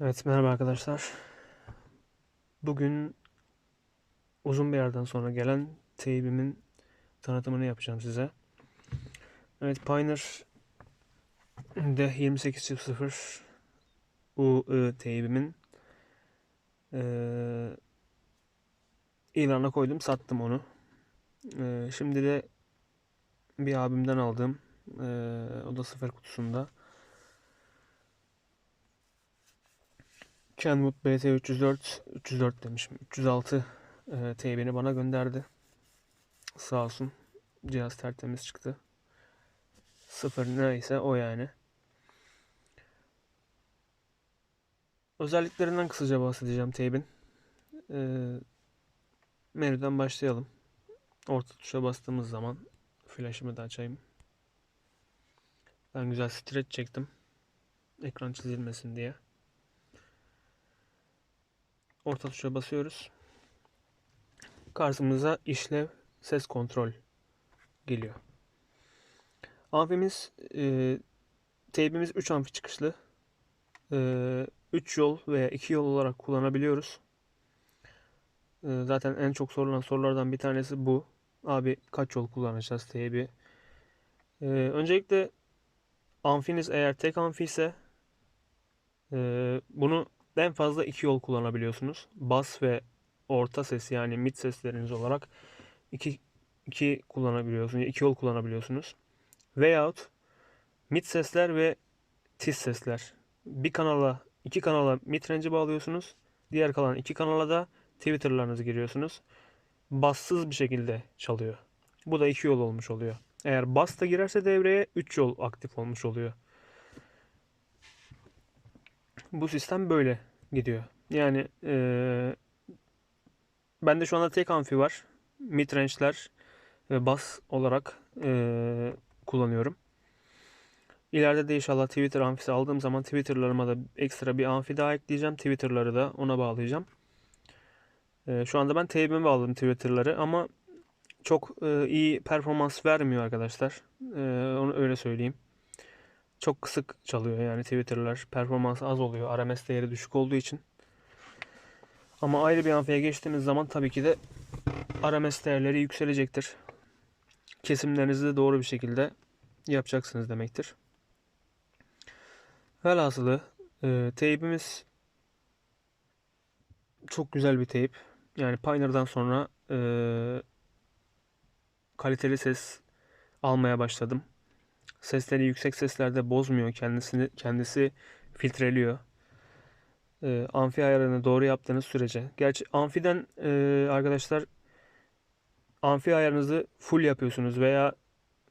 Evet merhaba arkadaşlar. Bugün uzun bir yerden sonra gelen teybimin tanıtımını yapacağım size. Evet Pioneer D2800 UI teybimin eee ilana koydum sattım onu. Eee, şimdi de bir abimden aldım. Eee, o da sıfır kutusunda. Kenwood BT 304 304 demişim. 306 e, teybini bana gönderdi. Sağ olsun. Cihaz tertemiz çıktı. Sıfır neyse o yani. Özelliklerinden kısaca bahsedeceğim teybin. E, menüden başlayalım. Orta tuşa bastığımız zaman flaşımı da açayım. Ben güzel streç çektim. Ekran çizilmesin diye. Orta tuşa basıyoruz. Karşımıza işlev ses kontrol geliyor. Amfimiz e, teybimiz 3 amfi çıkışlı. 3 yol veya 2 yol olarak kullanabiliyoruz. E, zaten en çok sorulan sorulardan bir tanesi bu. Abi kaç yol kullanacağız teybi? E, öncelikle amfiniz eğer tek amfi ise e, bunu en fazla iki yol kullanabiliyorsunuz. Bas ve orta ses yani mid sesleriniz olarak iki, iki kullanabiliyorsunuz. iki yol kullanabiliyorsunuz. Veyahut mid sesler ve tiz sesler. Bir kanala, iki kanala mid range'i bağlıyorsunuz. Diğer kalan iki kanala da Twitter'larınızı giriyorsunuz. Bassız bir şekilde çalıyor. Bu da iki yol olmuş oluyor. Eğer bas da girerse devreye 3 yol aktif olmuş oluyor. Bu sistem böyle gidiyor. Yani e, bende şu anda tek amfi var. Midrange'ler ve bas olarak e, kullanıyorum. İleride de inşallah Twitter amfisi aldığım zaman Twitter'larıma da ekstra bir amfi daha ekleyeceğim. Twitter'ları da ona bağlayacağım. E, şu anda ben teybime bağladım Twitter'ları ama çok e, iyi performans vermiyor arkadaşlar. E, onu öyle söyleyeyim çok kısık çalıyor yani Twitter'lar. Performans az oluyor. RMS değeri düşük olduğu için. Ama ayrı bir amfiye geçtiğiniz zaman tabii ki de RMS değerleri yükselecektir. Kesimlerinizi de doğru bir şekilde yapacaksınız demektir. Velhasılı e, teybimiz çok güzel bir teyp. Yani Pioneer'dan sonra e, kaliteli ses almaya başladım. Sesleri yüksek seslerde bozmuyor. Kendisini kendisi filtreliyor. E, amfi ayarını doğru yaptığınız sürece. Gerçi amfiden e, arkadaşlar amfi ayarınızı full yapıyorsunuz veya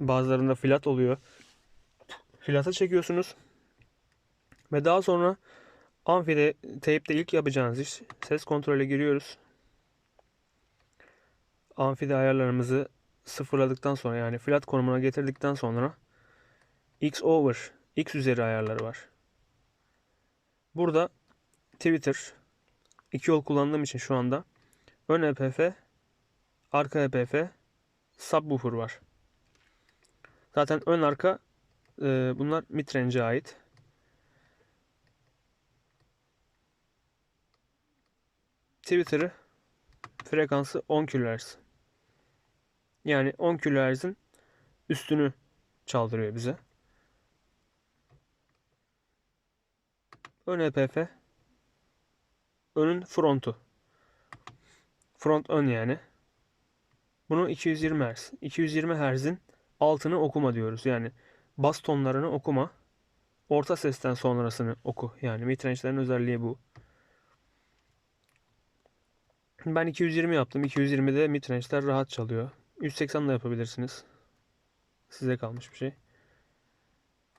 bazılarında flat oluyor. Flata çekiyorsunuz. Ve daha sonra amfide teypte ilk yapacağınız iş ses kontrole giriyoruz. Amfide ayarlarımızı sıfırladıktan sonra yani flat konumuna getirdikten sonra x over, x üzeri ayarları var. Burada Twitter iki yol kullandığım için şu anda ön EPF, arka EPF, subwoofer var. Zaten ön arka e, bunlar midrange'e ait. Twitter'ı frekansı 10 kHz. Yani 10 kHz'in üstünü çaldırıyor bize. Ön EPF. Önün frontu. Front ön yani. Bunu 220 Hz. 220 Hz'in altını okuma diyoruz. Yani bas tonlarını okuma. Orta sesten sonrasını oku. Yani midrange'lerin özelliği bu. Ben 220 yaptım. 220'de midrange'ler rahat çalıyor. 180 da yapabilirsiniz. Size kalmış bir şey.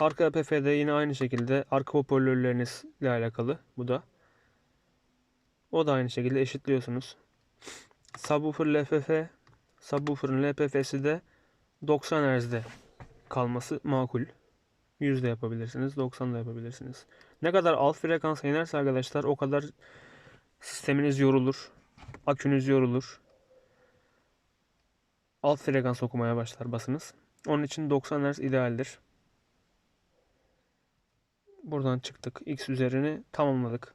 Arka APF'de yine aynı şekilde arka hoparlörlerinizle alakalı bu da. O da aynı şekilde eşitliyorsunuz. Subwoofer LFF, subwoofer'ın LPF'si de 90 Hz'de kalması makul. 100 de yapabilirsiniz, 90 da yapabilirsiniz. Ne kadar alt frekansa inerse arkadaşlar o kadar sisteminiz yorulur. Akünüz yorulur. Alt frekans okumaya başlar basınız. Onun için 90 Hz idealdir. Buradan çıktık. X üzerini tamamladık.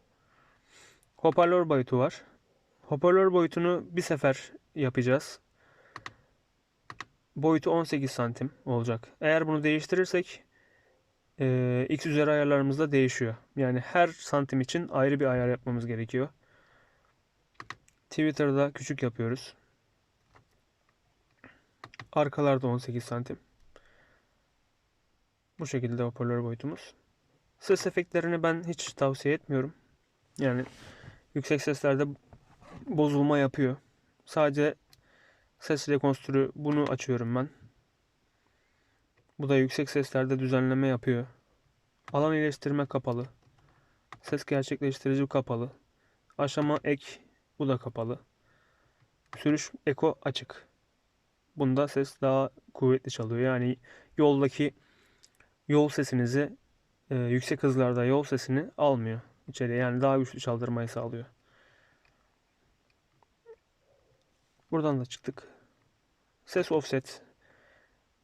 Hoparlör boyutu var. Hoparlör boyutunu bir sefer yapacağız. Boyutu 18 santim olacak. Eğer bunu değiştirirsek e, X üzeri ayarlarımız da değişiyor. Yani her santim için ayrı bir ayar yapmamız gerekiyor. Twitter'da küçük yapıyoruz. Arkalarda 18 santim. Bu şekilde hoparlör boyutumuz. Ses efektlerini ben hiç tavsiye etmiyorum. Yani yüksek seslerde bozulma yapıyor. Sadece ses rekonstrü bunu açıyorum ben. Bu da yüksek seslerde düzenleme yapıyor. Alan iyileştirme kapalı. Ses gerçekleştirici kapalı. Aşama ek bu da kapalı. Sürüş eko açık. Bunda ses daha kuvvetli çalıyor. Yani yoldaki yol sesinizi e, yüksek hızlarda yol sesini almıyor içeriye. Yani daha güçlü çaldırmayı sağlıyor. Buradan da çıktık. Ses offset.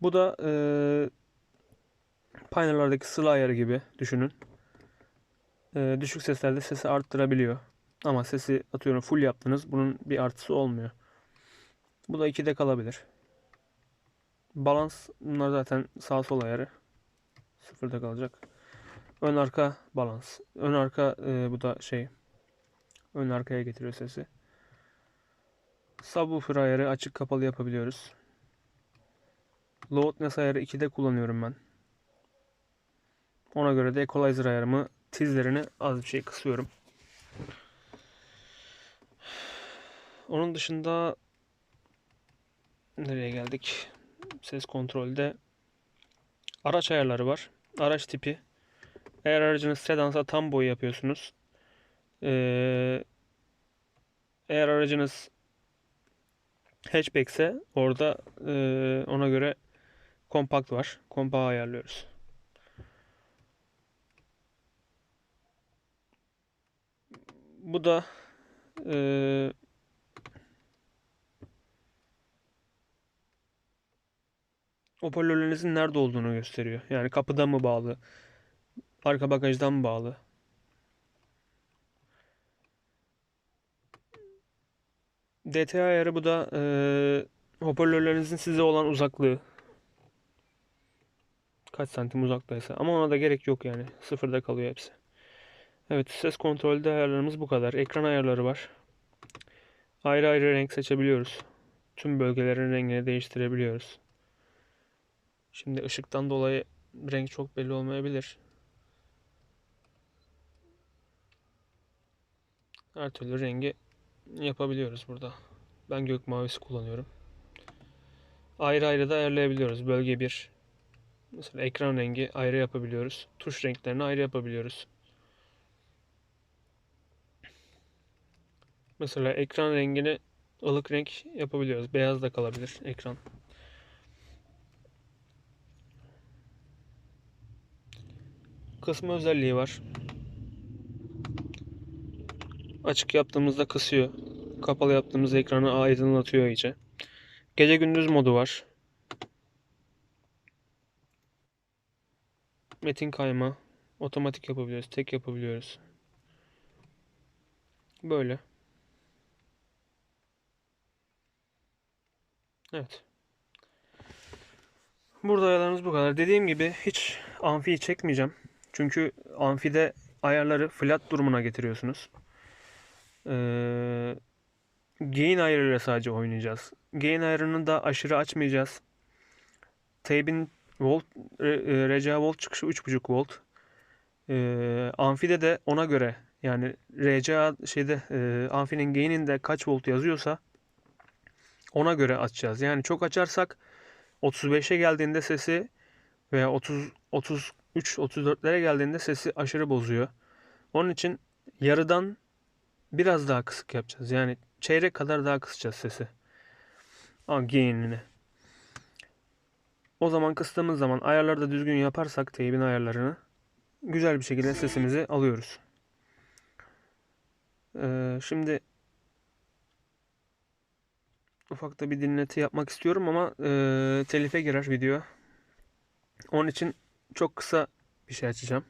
Bu da e, Pioneer'lardaki sıla ayarı gibi düşünün. E, düşük seslerde sesi arttırabiliyor. Ama sesi atıyorum full yaptınız. Bunun bir artısı olmuyor. Bu da 2'de kalabilir. Balans bunlar zaten sağ sol ayarı. Sıfırda kalacak. Ön arka balans. Ön arka e, bu da şey. Ön arkaya getiriyor sesi. Subwoofer ayarı açık kapalı yapabiliyoruz. Loudness ayarı 2'de kullanıyorum ben. Ona göre de equalizer ayarımı tizlerini az bir şey kısıyorum. Onun dışında nereye geldik? Ses kontrolde araç ayarları var. Araç tipi. Eğer aracınız sedansa tam boy yapıyorsunuz. Ee, eğer aracınız hatchback ise orada e, ona göre kompakt var. Kompağı ayarlıyoruz. Bu da e, hoparlörlerinizin nerede olduğunu gösteriyor. Yani kapıda mı bağlı, arka bagajdan bağlı. DT ayarı bu da e, hoparlörlerinizin size olan uzaklığı. Kaç santim uzaktaysa. Ama ona da gerek yok yani. Sıfırda kalıyor hepsi. Evet ses kontrolde ayarlarımız bu kadar. Ekran ayarları var. Ayrı ayrı renk seçebiliyoruz. Tüm bölgelerin rengini değiştirebiliyoruz. Şimdi ışıktan dolayı renk çok belli olmayabilir. Her türlü rengi yapabiliyoruz burada. Ben gök mavisi kullanıyorum. Ayrı ayrı da ayarlayabiliyoruz. Bölge 1. Mesela ekran rengi ayrı yapabiliyoruz. Tuş renklerini ayrı yapabiliyoruz. Mesela ekran rengini ılık renk yapabiliyoruz. Beyaz da kalabilir ekran. Kısma özelliği var. Açık yaptığımızda kısıyor. Kapalı yaptığımızda ekranı aydınlatıyor iyice. Gece gündüz modu var. Metin kayma. Otomatik yapabiliyoruz. Tek yapabiliyoruz. Böyle. Evet. Burada ayarlarımız bu kadar. Dediğim gibi hiç amfiyi çekmeyeceğim. Çünkü amfide ayarları flat durumuna getiriyorsunuz. Ee, gain ayarıyla sadece oynayacağız. Gain ayarını da aşırı açmayacağız. Tape'in volt, e, RCA volt çıkışı 3.5 volt. Ee, amfide de ona göre yani RCA şeyde e, amfinin gain'inde kaç volt yazıyorsa ona göre açacağız. Yani çok açarsak 35'e geldiğinde sesi veya 30 33 34'lere geldiğinde sesi aşırı bozuyor. Onun için yarıdan biraz daha kısık yapacağız. Yani çeyrek kadar daha kısacağız sesi. Gain'ini. O zaman kıstığımız zaman ayarları da düzgün yaparsak teybin ayarlarını güzel bir şekilde sesimizi alıyoruz. Ee, şimdi ufakta bir dinleti yapmak istiyorum ama e, telife girer video. Onun için çok kısa bir şey açacağım.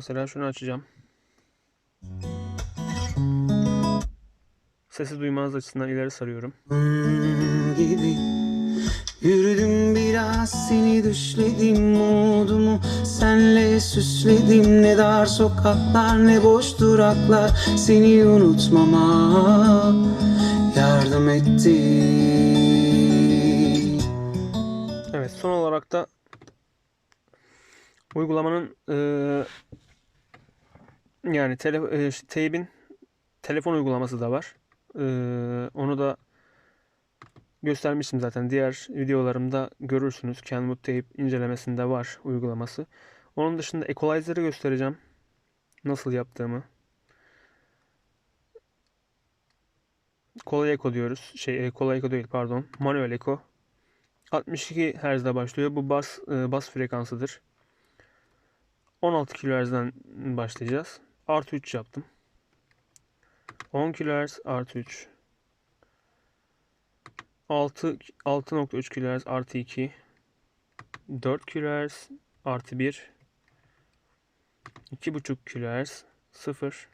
Mesela şunu açacağım. Sesi duymanız açısından ileri sarıyorum. Gibi Yürüdüm biraz seni düşledim Umudumu senle süsledim Ne dar sokaklar ne boş duraklar Seni unutmama yardım etti Evet, son olarak da uygulamanın eee, yani tele, ş- teybin telefon uygulaması da var. Eee, onu da göstermiştim zaten. Diğer videolarımda görürsünüz. Kenwood Tape incelemesinde var uygulaması. Onun dışında equalizer'ı göstereceğim. Nasıl yaptığımı. Kolay Eco diyoruz. Şey, e, Kolay Eco değil pardon. Manuel Eco. 62 Hz'de başlıyor. Bu bas e, bas frekansıdır. 16 kHz'den başlayacağız. Artı 3 yaptım. 10 kHz artı 3. 6 6.3 kHz artı 2. 4 kHz artı 1. 2.5 kHz 0.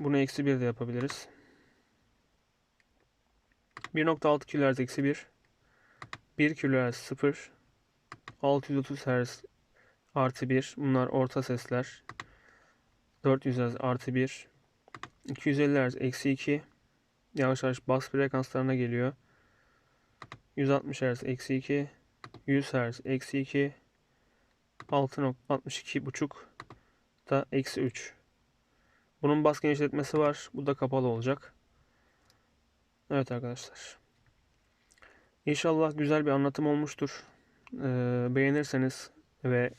Bunu eksi 1 de yapabiliriz. 1.6 kHz eksi 1. 1 kHz 0. 630 Hz artı 1. Bunlar orta sesler. 400 Hz artı 1. 250 Hz eksi 2. Yavaş yavaş bas frekanslarına geliyor. 160 Hz eksi 2. 100 Hz eksi 2. 6.62 da eksi 3. Bunun bas genişletmesi var. Bu da kapalı olacak. Evet arkadaşlar. İnşallah güzel bir anlatım olmuştur. Ee, beğenirseniz ve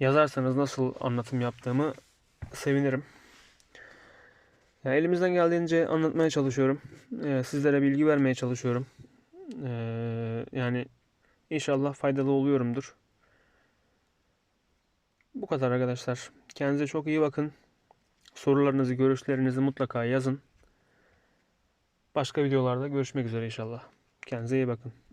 yazarsanız nasıl anlatım yaptığımı sevinirim. Ya elimizden geldiğince anlatmaya çalışıyorum. Ee, sizlere bilgi vermeye çalışıyorum. Ee, yani inşallah faydalı oluyorumdur. Bu kadar arkadaşlar. Kendinize çok iyi bakın. Sorularınızı, görüşlerinizi mutlaka yazın. Başka videolarda görüşmek üzere inşallah. Kendinize iyi bakın.